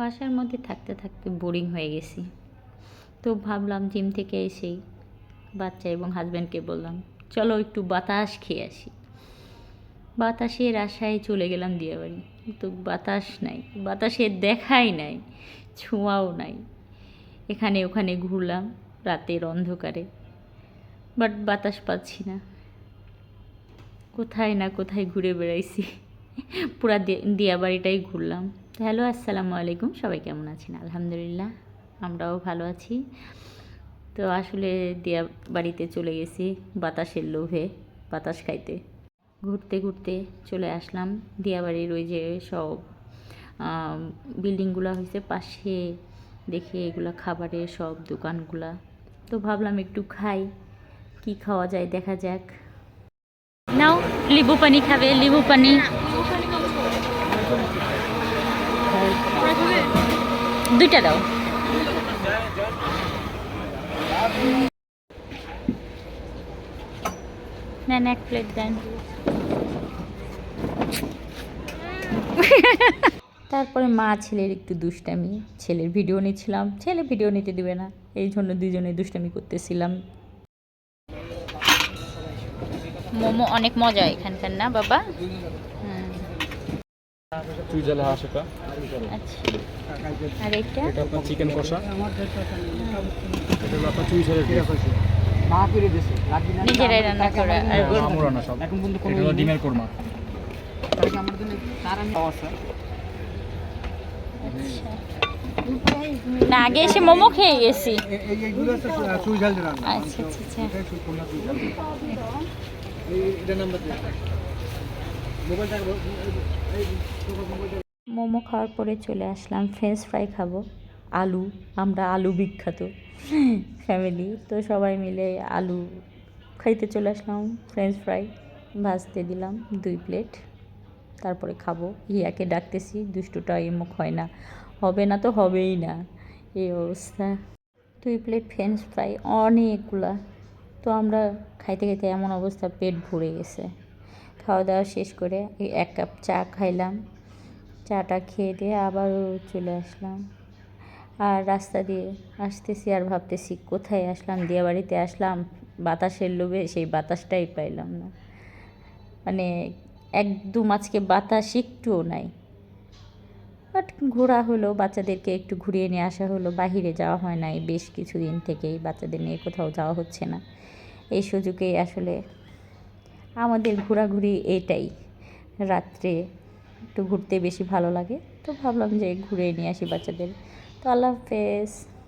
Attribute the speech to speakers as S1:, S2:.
S1: বাসার মধ্যে থাকতে থাকতে বোরিং হয়ে গেছি। তো ভাবলাম জিম থেকে এসেই বাচ্চা এবং হাজব্যান্ডকে বললাম, চলো একটু বাতাস খেয়ে আসি। বাতাসের আশায় চলে গেলাম দিয়াবাড়ি। কিন্তু বাতাস নাই বাতাসের দেখাই নাই, ছোঁয়াও নাই। এখানে ওখানে ঘুরলাম রাতের অন্ধকারে বাট বাতাস পাচ্ছি না। কোথায় না কোথায় ঘুরে বেড়াইছি। পুরা দি- দিয়াবাড়িটাই ঘুরলাম। তো হ্যালো, আসসালামু আলাইকুম। সবাই কেমন আছেন? আলহামদুলিল্লাহ, আমরাও ভালো আছি। তো আসলে দিয়া বাড়িতে চলে গেছি বাতাসের লোভে, বাতাস খাইতে। ঘুরতে ঘুরতে চলে আসলাম দিয়াবাড়ির ওই যে সব বিল্ডিংগুলো হয়েছে পাশে। দেখে এগুলা খাবারের সব দোকানগুলা। তো ভাবলাম একটু খাই, কি খাওয়া যায় দেখা যাক। নাও, লিবু পানি খাবে, লিবু পানি। দুইটা দাও। নেন এক প্লেট দেন। তারপরে মা ছেলের একটু দুষ্টামি। ছেলের ভিডিও নিচ্ছিলাম। ছেলে ভিডিও নিতে দিবে না। এই জন্য দুজনে দুষ্টামি করতেছিলাম। মোমো অনেক মজা এখানকার না বাবা? হুম,
S2: হাঁস এটা
S1: আচ্ছা। আর এটা?
S2: এটা আপনার চিকেন কষা। এটা হলো আপনার
S1: নিজেরাই রান্না করা। আর ওর-
S2: আমরানা সব।
S3: এখন পর্যন্ত কোনো
S2: ডিমের কোরমা।
S3: তাহলে কি আমার জন্য পাওয়া আছে।
S1: না আগে এসে মোমো খেয়ে গেছি। আচ্ছা আচ্ছা আচ্ছা। মোমো খাওয়ার পরে চলে আসলাম ফ্রেঞ্চ ফ্রাই খাব। আলু, আমরা আলু বিখ্যাত ফ্যামিলি তো সবাই মিলে আলু খাইতে চলে আসলাম ফ্রেঞ্চ ফ্রাই ভাজতে দিলাম দুই প্লেট তারপরে খাব। হিয়াকে ডাকতেছি দুষ্টুটা মুখ হয় না। হবে না তো হবেই না, এই অবস্থা। দুই প্লেট ফ্রেঞ্চ ফ্রাই অনেকগুলা, তো আমরা খাইতে খাইতে এমন অবস্থা পেট ভরে গেছে। খাওয়া দাওয়া শেষ করে এক কাপ চা খাইলাম। চাটা খেয়ে দিয়ে আবারও চলে আসলাম। আর রাস্তা দিয়ে আসতেছি আর ভাবতেছি, কোথায় আসলাম দিয়ে বাড়িতে আসলাম, বাতাসের লোভে সেই বাতাসটাই পাইলাম না। মানে একদম আজকে বাতাস একটুও নাই। বাট ঘোরা হলো, বাচ্চাদেরকে একটু ঘুরিয়ে নিয়ে আসা হলো, বাহিরে যাওয়া হয় নাই, বেশ কিছুদিন থেকেই বাচ্চাদের নিয়ে কোথাও যাওয়া হচ্ছে না। এই সুযোগেই আসলে আমাদের ঘোরাঘুরি এটাই। রাত্রে একটু ঘুরতে বেশি ভালো লাগে। তো ভাবলাম যে ঘুরে নিয়ে আসি বাচ্চাদের। তো আল্লাহ হাফেজ।